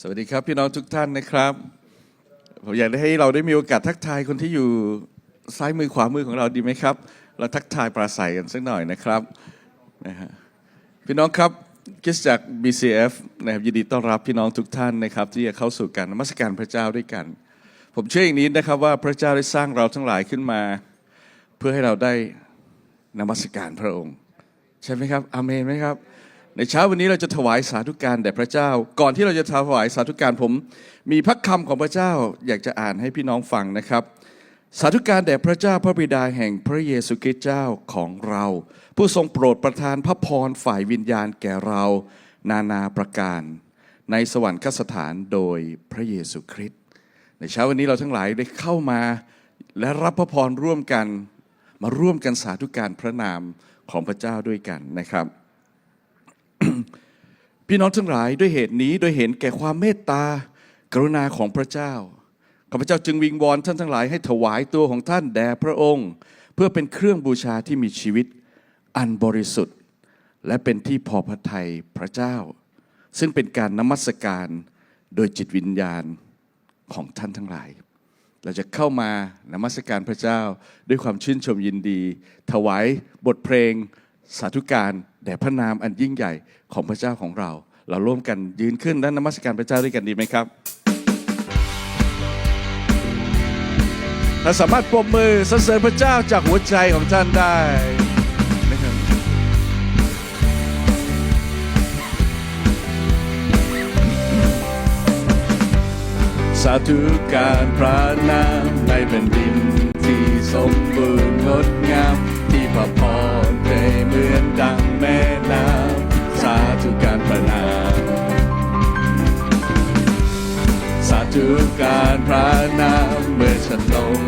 สวัสดีครับพี่น้องทุกท่านนะครับ ผมอยากให้เราได้มีโอกาสทักทายคนที่อยู่ซ้ายมือขวามือของเราดีไหมครับ เราทักทายปราศัยกันสักหน่อยนะครับนะฮะพี่น้องครับคริสตจัก BCF นะครับยินดีต้อนรับพี่น้องทุกท่านนะครับ ที่จะเข้าสู่การนมัสการพระเจ้าด้วยกัน ผมเชื่ออย่างนี้นะครับว่าพระเจ้าได้สร้างเราทั้งหลายขึ้นมา เพื่อให้เราได้นมัสการพระองค์ ใช่ไหมครับอาเมนไหมครับ ในเช้าวันนี้เราจะถวายสาธุการแด่พระเจ้า ก่อนที่เราจะถวายสาธุการผม มีพระคำของพระเจ้าอยากจะอ่านให้พี่น้องฟังนะครับ สาธุการแด่พระเจ้าพระบิดาแห่งพระเยซูคริสต์เจ้าของเรา ผู้ทรงโปรดประทานพระพรฝ่ายวิญญาณแก่เรา นานาประการ ในสวรรคสถานโดยพระเยซูคริสต์ในเช้าวันนี้เราทั้งหลายได้เข้ามาและรับพระพรร่วมกัน มาร่วมกันสาธุการพระนามของพระเจ้าด้วยกันนะครับ พี่น้องทั้งหลายด้วยเหตุนี้โดยเห็นแก่ความเมตตากรุณาของพระเจ้าข้าพเจ้าจึงวิงวอนท่านทั้งหลายให้ถวายตัวของท่านแด่พระองค์ เพื่อเป็นเครื่องบูชาที่มีชีวิตอันบริสุทธิ์ และเป็นที่พอพระทัยพระเจ้า ซึ่งเป็นการนมัสการโดยจิตวิญญาณของท่านทั้งหลาย เราจะเข้ามานมัสการพระเจ้าด้วยความชื่นชมยินดี ถวายบทเพลงสาธุการ แด่พระนามอันยิ่งใหญ่ของพระเจ้าของเรา เราร่วมกันยืนขึ้นและนมัสการพระเจ้าด้วยกันดีไหมครับถ้าสามารถปรบมือสรรเสริญพระเจ้าจากหัวใจของท่านได้นะครับสาธุการพระนามในแผ่นดินที่สมบูรณ์งดงามที่พระพรเทเหมือนดัง แม่น้ำสาธุการพระนามสาธุการพระนามเมื่อฉันลง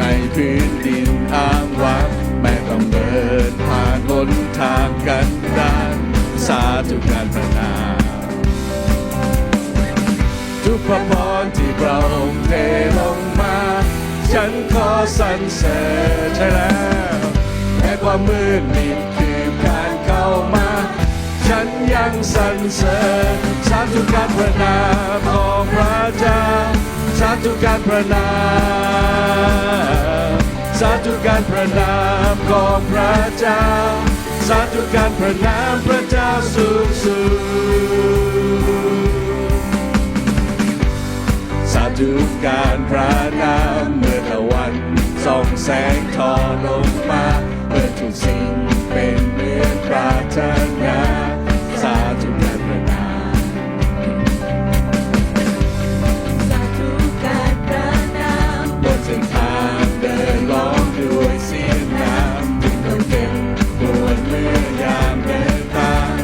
ในพื้นดินอ้างว้างแม้ต้องเดินผ่านบนทางกันดานสาธุการพระนามทุกพระพรที่พระองค์เทลงมา ฉันขอสรรเสริญใช่แล้วแม้ความมืดมิด มา ฉันยังสรรเสริญสาธุการพระนามของพระเจ้าสาธุการพระนามสาธุการพระนามของพระเจ้า สาธุการพระนามพระเจ้าสูงสุดสาธุการพระนามเมื่อตะวันส่องแสงทอลงมา เมื่อทุกสิ่งเป็นเหมือนปรารถนาสาธุการพระนามสาธุการพระนามบนเส้นทางเดินล้อมด้วยเสียงน้ำจึงต้องเก็บปวดเมื่อยามเดินทาง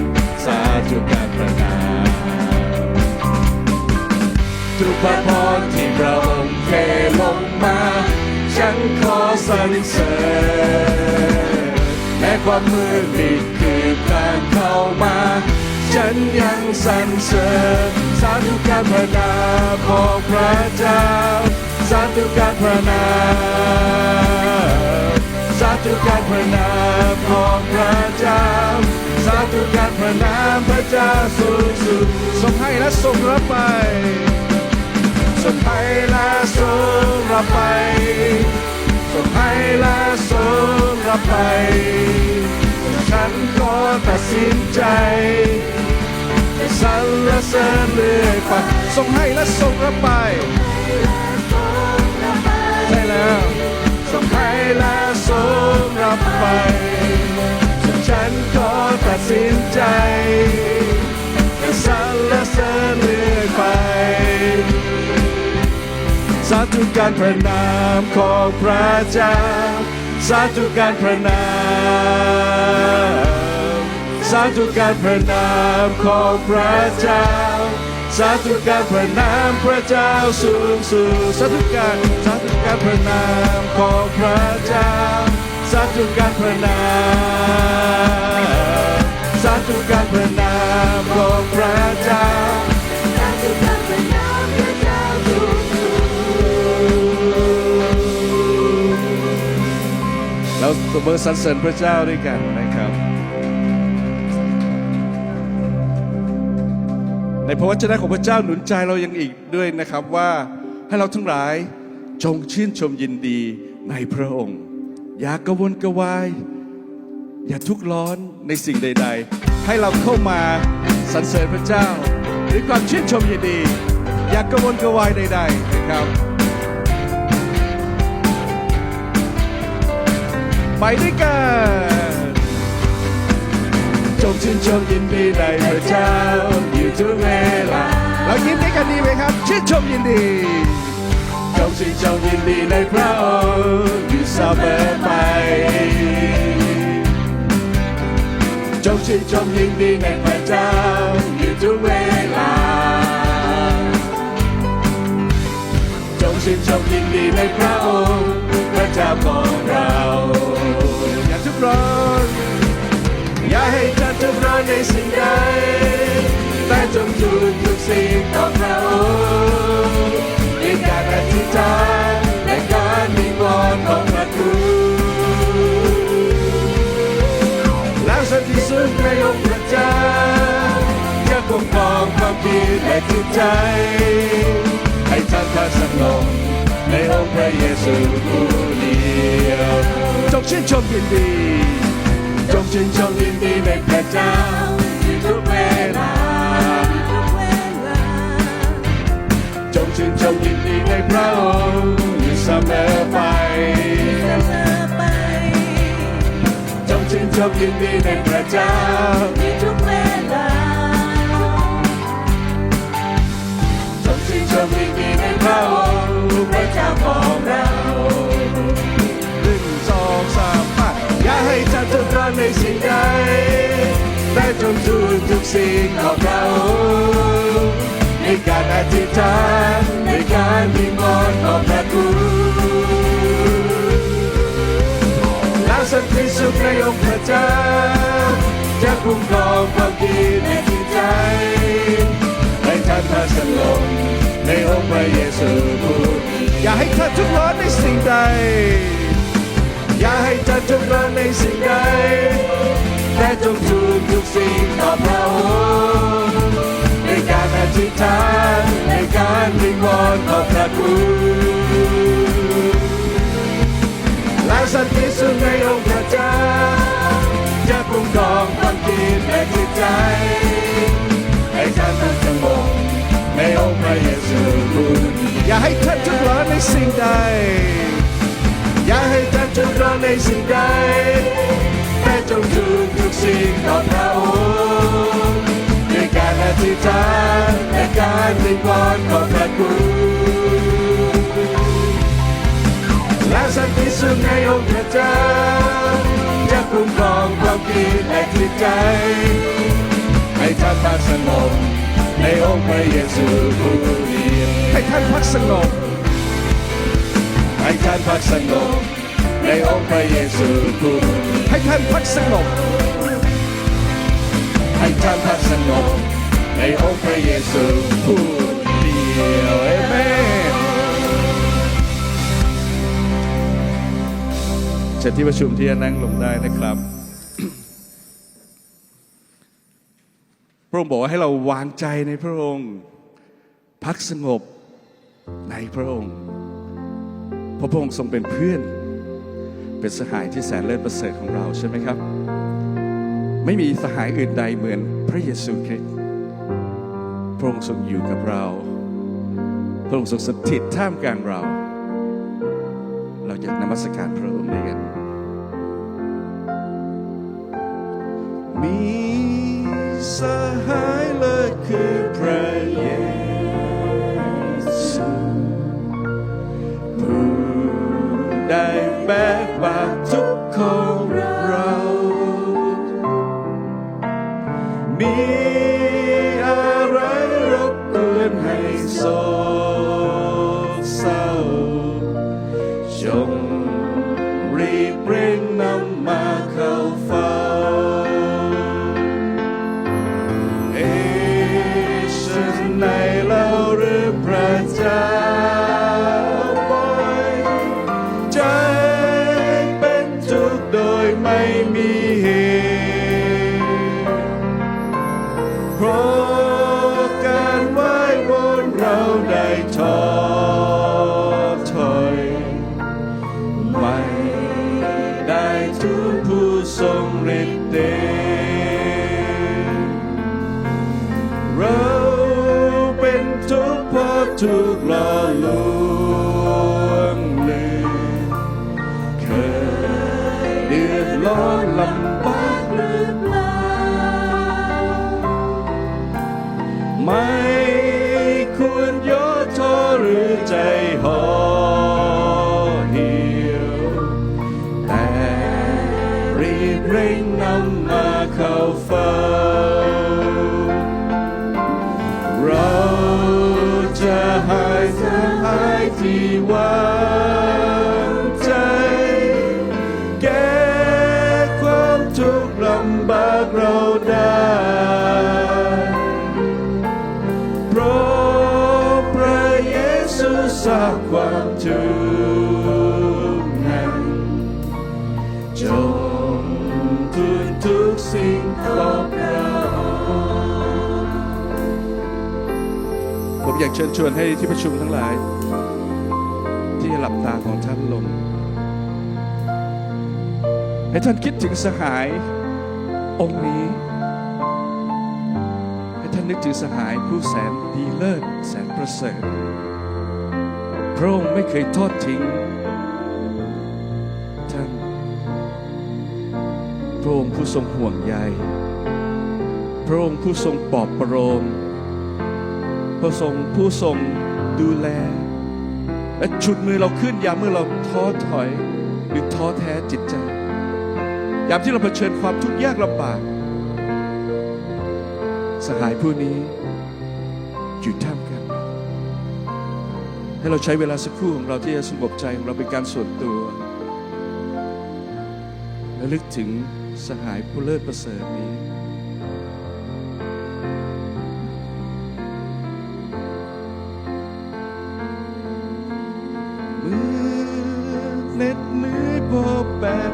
สาธุการพระนามทุกพระพรที่พระองค์เทลงมา ฉันขอสรรเสริญแม้ ความมืดมิดคือการเข้ามา ฉันยังสรรเสริญสาธุการพระนามของพระเจ้าสาธุการพระนามสาธุการพระนามของพระเจ้าสาธุการพระนามพระเจ้าสูงสุดทรงให้และทรงรับไปสงให้และทรงรับไป สงให้และทรงรับไปฉันก็ตัดสินใจจะสรรเสริญเรื่อยไปทรงให้และทรงรับไปใช่แล้ว การพระนามของพระเจ้า สาธุการพระนามสาธุการพระนามของพระเจ้า สาธุการพระนามพระเจ้าสูงสุดสาธุการสาธุการพระนามของพระเจ้า สาธุการพระนามสาธุการพระนามของพระเจ้าสาธุการ เราตบมือสรรเสริญพระเจ้าด้วยกันนะครับ ในพระวจนะของพระเจ้าหนุนใจเรายังอีกด้วยนะครับว่าให้เราทั้งหลายจงชื่นชมยินดีในพระองค์ อย่ากระวนกระวาย อย่าทุกข์ร้อนในสิ่งใด ๆ ให้เราเข้ามาสรรเสริญพระเจ้าด้วยความชื่นชมยินดี อย่ากระวนกระวายใด ๆ นะครับ ไปด้วยกันจงชื่นชมยินดีในพระเจ้าอยู่ทุกเวลาเรายิ้มด้วยกันดีไหมครับ ชื่นชมยินดีจงชื่นชมยินดีในพระองค์อยู่เสมอไปจงชื่นชมยินดีในพระเจ้าอยู่ทุกเวลาจงชื่นชมยินดีในพระองค์พ ระเจ้าของเราอย่าทุกร้อนอย่าให้ท่านทุกร้อนในสิ่งใดแต่จงทูลทุกสิ่งต่อพระองค์ด้วยการอธิษฐานและการวิงวอนของพระคุณแล้วสันติสุขในองค์พระเจ้าจะคุ้มครองความคิดและจิตใจ ให้ท่านพักสงบ ในองค์พระเยซูผู้เดียวจงชื่นชมยินดีจงชื่นชมยินดีในพระเจ้าทุกเวลาจงชื่นชมยินดีในพระองค์อยู่เสมอไปจงชื่นชมยินดีในพระเจ้า ของเราหนึ่งสองสามห้าอย่าให้ท่านทุกข์ร้อนในสิ่งใดแต่จงทูลทุกสิ่งของเราในการอธิษฐานในการวิงวอนขอบพระคุณแล้วสันติสุขในองค์พระเจ้าจะคุ้มครองความคิดในจิตใจ ให้ท่านมาสงในองค์พระเยซูผู้อย่าให้ท่านทุกข์ร้อนในสิ่งใด อย่าให้ท่านทุกข์ร้อนในสิ่งใด แต่จงทูลทุกสิ่งต่อพระองค์ในการอธิษฐานในการวิงวอนขอพระคุณและสันติสุขในองค์พระเจ้าจะคุ้มครองความคิดและจิตใจ ให้ท่านนั้นสงบ ในองค์พระเยซูผู้อย่าให้ท่านทุกข์ร้อนในสิ่งใด อย่าให้ท่านทุกข์ร้อนในสิ่งใด แต่จงทูลทุกสิ่งต่อพระองค์ด้วยการอธิษฐานและการวิงวอนขอบพระคุณและสันติสุขในองค์พระเจ้าจะคุ้มครองความคิดและจิตใจ พระเยซูผู้เดียวให้ท่านพักสงบให้ท่านพักสงบในองค์พระเยซูผู้ให้ท่านพักสงบให้ท่านพักสงบในองค์พระเยซูผู้เดียวเอเมนเชิญที่ประชุมที่จะนั่งลงได้นะครับ พระองค์บอกให้เราวางใจในพระองค์ พักสงบในพระองค์เพราะพระองค์ทรงเป็นเพื่อน เป็นสหายที่แสนเลิศประเสริฐของเราใช่ไหมครับ ไม่มีสหายอื่นใดเหมือนพระเยซูคริสต์พระองค์ทรงอยู่กับเรา พระองค์ทรงสถิตท่ามกลางเรา เราอยากนมัสการพระองค์ด้วยกันมี สหายเลิศคือพระเยซูผู้ได้แบก ยไร้อนลำบากหรือเปล่าไม่ควรย่อท้อหรือใจห่อเหี่ยว แต่รีบเร่งนำมาเข้าเฝ้า เราจะหายจะหายที่วา อยากเชิญชวนให้ที่ประชุมทั้งหลาย ที่หลับตาของท่านลง ให้ท่านคิดถึงสหายองค์นี้ ให้ท่านนึกถึงสหายผู้แสนดีเลิศแสนประเสริฐพระองค์ไม่เคยทอดทิ้งท่านพระองค์ผู้ทรงห่วงใยพระองค์ผู้ทรงปลอบประโลม พระทรงผู้ทรงดูแล และฉุดมือเราขึ้นยามเมื่อเราท้อถอยหรือท้อแท้จิตใจ ยามที่เราเผชิญความทุกข์ยากลำบากสหายผู้นี้อยู่ท่ามกลางเราให้เราใช้เวลาสักครู่ของเราที่จะสงบใจของเราเป็นการส่วนตัวและลึกถึงสหายผู้เลิศประเสริฐนี้ เหน็ดเหนื่อยพอแปด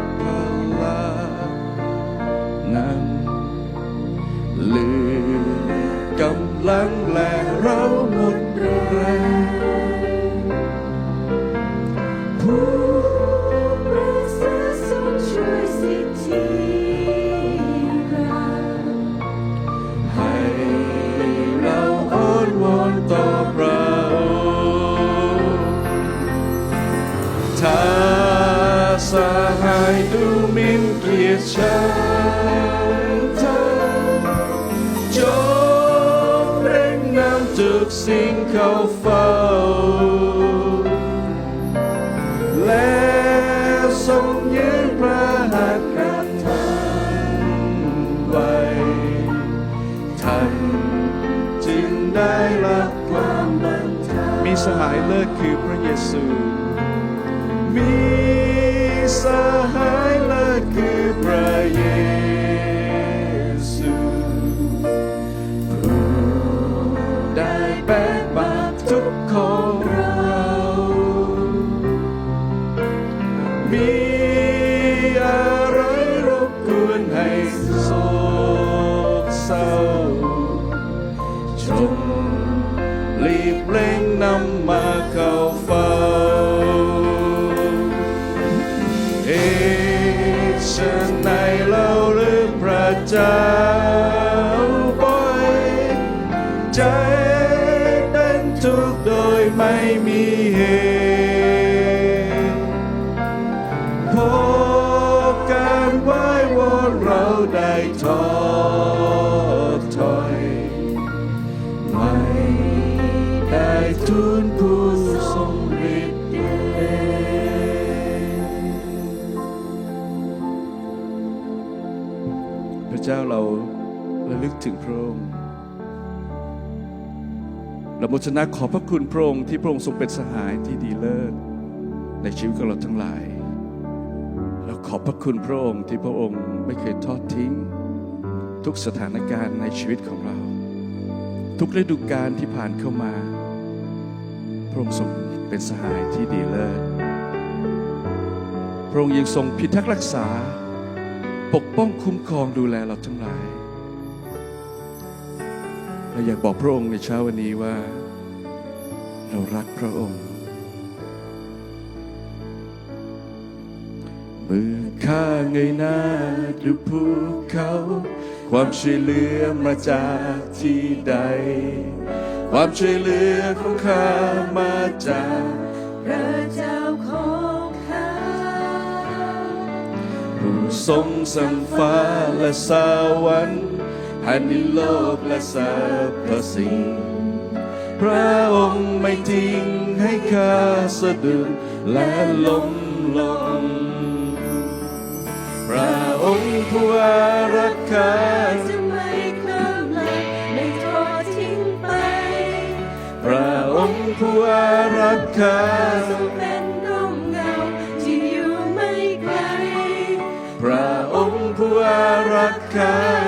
สิ่งเข้าเฝ้าและทรงยืนพระหัตถ์กันทันไว้ท่านจึงได้รับความบันเทามีสหายเลิศคือพระเยซู มีสหาย ร เราโมทนาขอพระคุณพระองค์ที่พระองค์ทรงเป็นสหายที่ดีเลิศในชีวิตของเราทั้งหลาย เราขอบพระคุณพระองค์ที่พระองค์ไม่เคยทอดทิ้ง ทุกสถานการณ์ในชีวิตของเรา ทุกฤดูกาลที่ผ่านเข้ามา พระองค์ทรงเป็นสหายที่ดีเลิศพระองค์ยังทรงพิทักษ์รักษา ปกป้องคุ้มครองดูแลเราทั้งหลายเราอยากบอกพระองค์ในเช้าวันนี้ว่า เรารักพระองค์ เมื่อข้าเงยหน้าดูภูเขา ความช่วยเหลือมาจากที่ใด ความช่วยเหลือของข้ามาจากพระเจ้าของข้าผู้ทรงสั่งฟ้าและสวรรค์แผ่นดินโลกและสรรพสิ่ง พระองค์ไม่ทิ้งให้ข้าสะดุดและล้มลง พระองค์ผู้อารักขาจะไม่เคลื่อนไหลไม่ทอดทิ้งไป พระองค์ผู้อารักขาทรงเป็นร่มเงาที่อยู่ไม่ไกล พระองค์ผู้อารักขา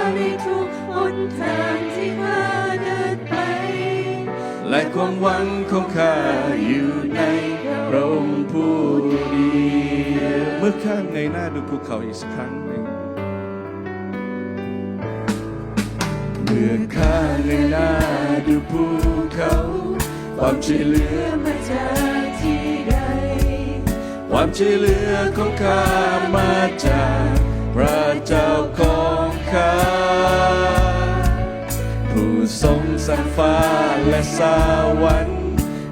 และความหวังของข้าอยู่ในพระองค์ผู้เดียวเมื่อข้าเงยหน้าดูภูเขาอีกสักครั้งหนึ่งเมื่อข้าเงยหน้าดูภูเขาความช่วยเหลือมาจากที่ใดความช่วยเหลือของข้ามาจาก และสวรรค์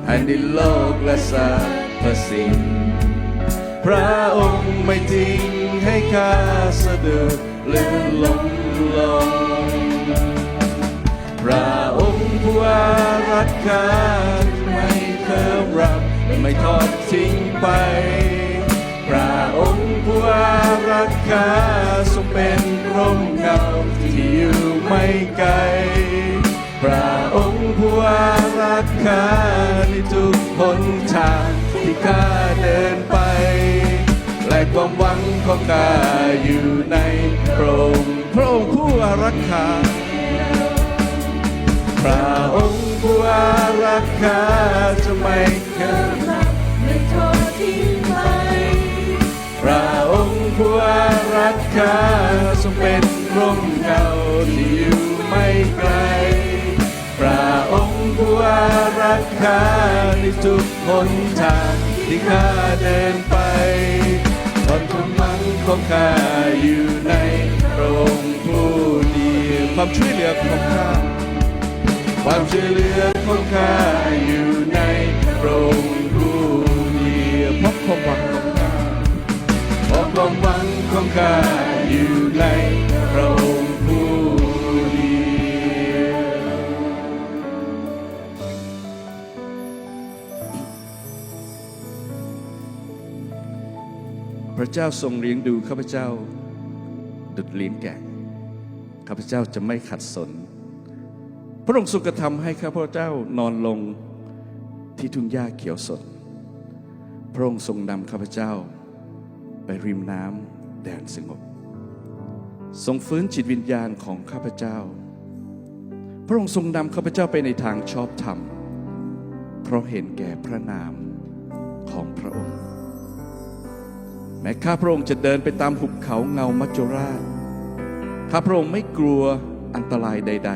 แผ่นดินโลกและสรรพสิ่ง พระองค์ไม่ทิ้งให้ข้าสะดุดหรือล้มลง พระองค์ผู้อารักขาไม่เคยรับไม่ทอดทิ้งไป พระองค์ผู้อารักขาทรงเป็นร่มเงาที่อยู่ไม่ไกล พระองค์ผู้อารักขาในทุกหนทางที่ข้าเดินไป และความหวังของข้าอยู่ในพระองค์พระองค์ผู้อารักขาพระองค์ผู้อารักขาจะไม่เคยไม่ทอดทิ้งไปพระองค์ผู้อารักขาทรงเป็นร่มเงาที่อยู่ ผู้อารักขาในทุกหนทางที่ข้าเดินไปความทุกข์มันของข้าอยู่ในพระองค์ผู้เดียวความช่วยเหลือของข้าความช่วยเหลือของข้าอยู่ในพระองค์ผู้เดียวพราะความหวังของข้าพราะความหวังของข้าอยู่ในพระองค์ พระเจ้าทรงเลี้ยงดูข้าพเจ้า ดุดเลี้ยงแกะข้าพเจ้าจะไม่ขัดสน พระองค์ทรงกระทำให้ข้าพเจ้านอนลงที่ทุ่งหญ้าเขียวสด พระองค์ทรงนำข้าพเจ้า ไปริมน้ำแดนสงบ ทรงฟื้นจิตวิญญาณของข้าพเจ้า พระองค์ทรงนำข้าพเจ้าไปในทางชอบธรรม เพราะเห็นแก่พระนามของพระองค์ แม้ข้าพระองค์จะเดินไปตามหุบเขาเงามัจจุราช ข้าพระองค์ไม่กลัวอันตรายใด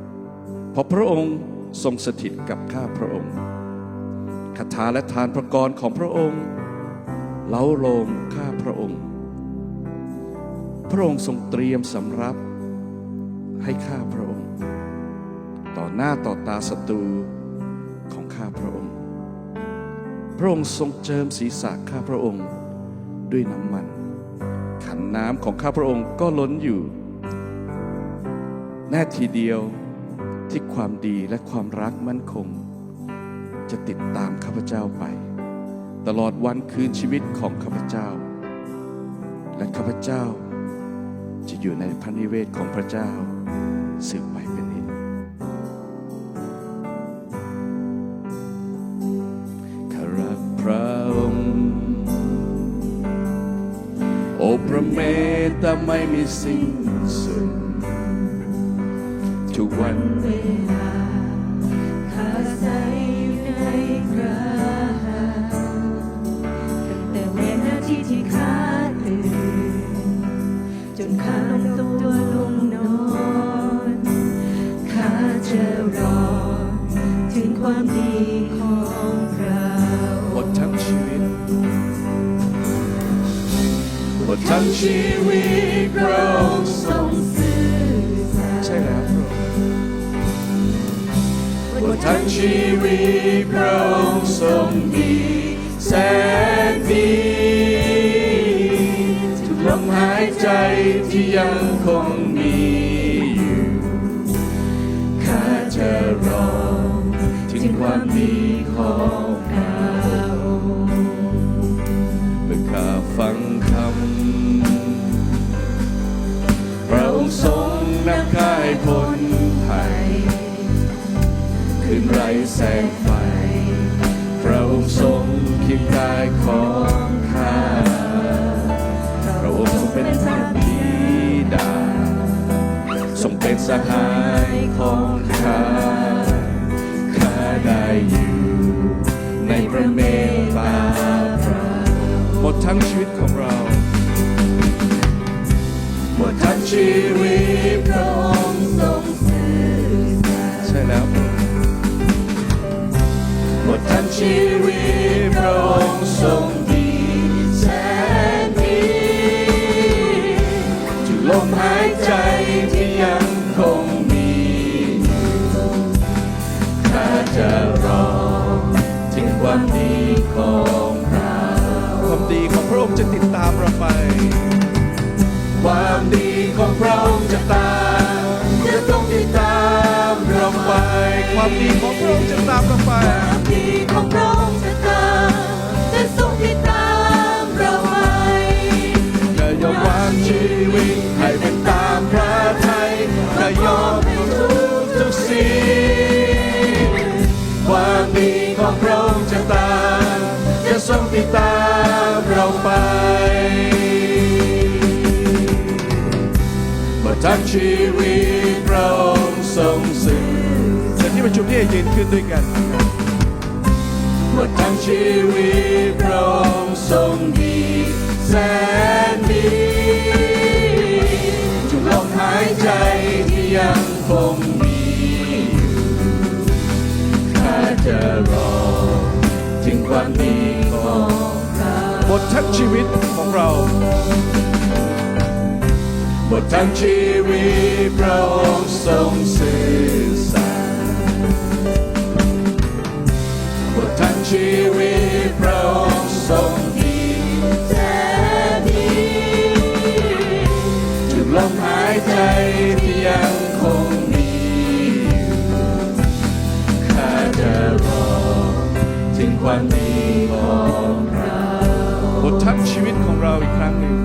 ๆ เพราะพระองค์ทรงสถิตกับข้าพระองค์คาถาและทานพระกรของพระองค์ เล้าโลมข้าพระองค์ พระองค์ทรงเตรียมสำรับให้ข้าพระองค์ ต่อหน้าต่อตาศัตรูของข้าพระองค์ พระองค์ทรงเจิมศีรษะข้าพระองค์ ด้วยน้ำมัน ขันน้ำของข้าพระองค์ก็ล้นอยู่ แน่ทีเดียวที่ความดีและความรักมั่นคง จะติดตามข้าพเจ้าไป ตลอดวันคืนชีวิตของข้าพเจ้า และข้าพเจ้าจะอยู่ในพระนิเวศของพระเจ้าสืบไป ไม่มีสิ้นสุดทุกวันเวลาข้าใสในพระหัตถ์ตั้งแต่เวนาทีที่ข้าตื่นจนข้าลงตัวลงนอนข้าจะรอถึงความดีของ ทั้งชีวิตพระเราองค์ทรงซื่อสัตย์ใช่แล้วพระองค์บททั้งชีวิตพระองค์ทรงดีแสนดีทุกลมหายใจที่ยังคงมีอยู่ข้าจะร้องถึงความดีของพระองค์เมื่อข้าฟัง งไฟ พระองค์ทรงคียงกายของข้า พระองค์ทรงเป็นพระบิดา ทรงเป็นสหายของข้า ข้าได้อยู่ในพระเมตตาพระหมดทั้งชีวิตของเรา หมดทั้งชีวิตพระองค์ ชีวิตพระองค์ทรง ความดีของพระองค์จะตามเราไปความดีของพระองค์จะตามจะทรงติดตามเราไปจะยอมวางชีวิตให้เป็นตามพระทัยจะยอมให้ทุกทุกสิ่งความดีของพระองค์จะตามจะทรงติดตามเราไปเมื่อทั้งชีวิต ประชุมที่ยืนขึ้นด้วยกันหมดทั้งชีวิตพระองค์ทรงดีแสนดีทุกลมหายใจที่ยังคงมีอยู่ข้าจะรอถึงความดีของหมดทั้งชีวิตของเราหมดทั้งชีวิตพระองค์ทรงสื่อ ชีวิตพระองค์ทรงดีแสนดีทุกลมหายใจที่ยังคงมีอยู่ข้าจะรอถึงความดีของเราหมดทั้งชีวิตของเราอีกครั้งหนึ่ง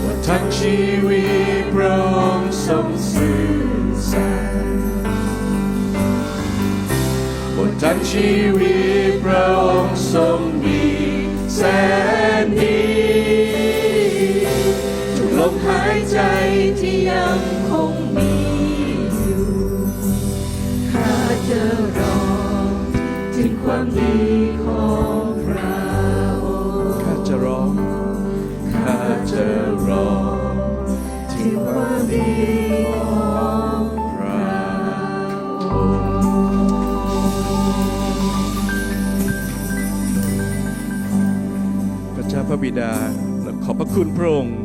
หมดทั้งชีวิต ชีวิตพระองค์ทรงดีแสนดีทุกลมหายใจที่ยังคงมีอยู่ข้าจะรอถึงความดี พระเจ้าพระบิดาและขอบพระคุณพระองค์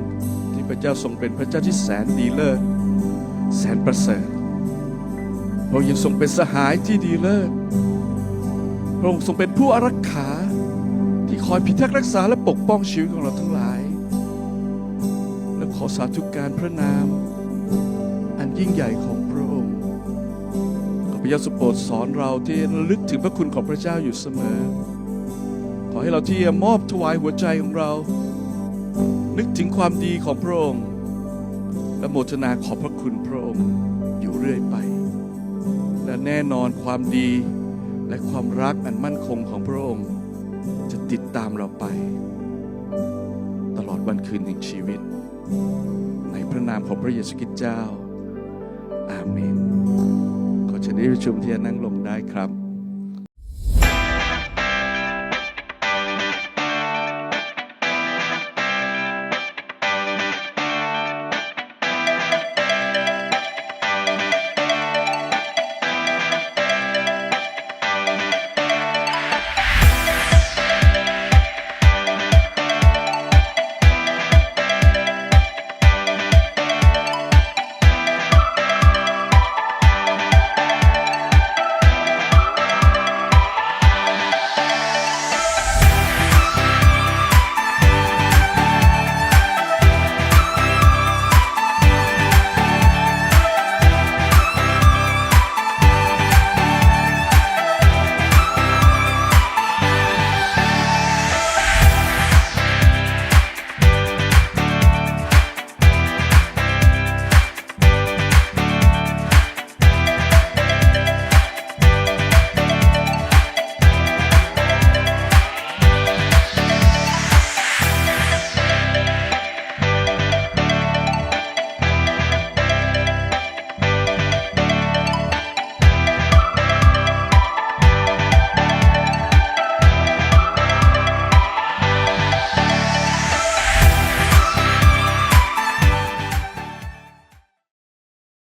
ที่พระเจ้าทรงเป็นพระเจ้าที่แสนดีเลิศแสนประเสริฐพระองค์ยังทรงเป็นสหายที่ดีเลิศ พระองค์ทรงเป็นผู้อารักขาที่คอยพิทักษ์รักษาและปกป้องชีวิตของเราทั้งหลาย และขอสาธุการพระนาม อันยิ่งใหญ่ของ ระเยซูโปรดสอนเราที่ลึกถึงพระคุณของพระเจ้าอยู่เสมอ ขอให้เราที่มอบถวายหัวใจของเรา นึกถึงความดีของพระองค์ และโมทนาขอบพระคุณพระองค์อยู่เรื่อยไป และแน่นอนความดีและความรักอันมั่นคงของพระองค์ จะติดตามเราไป ตลอดวันคืนแห่งชีวิต ในพระนามของพระเยซูคริสต์เจ้า อาเมน ได้ประชุมที่จะนั่งลงได้ครับ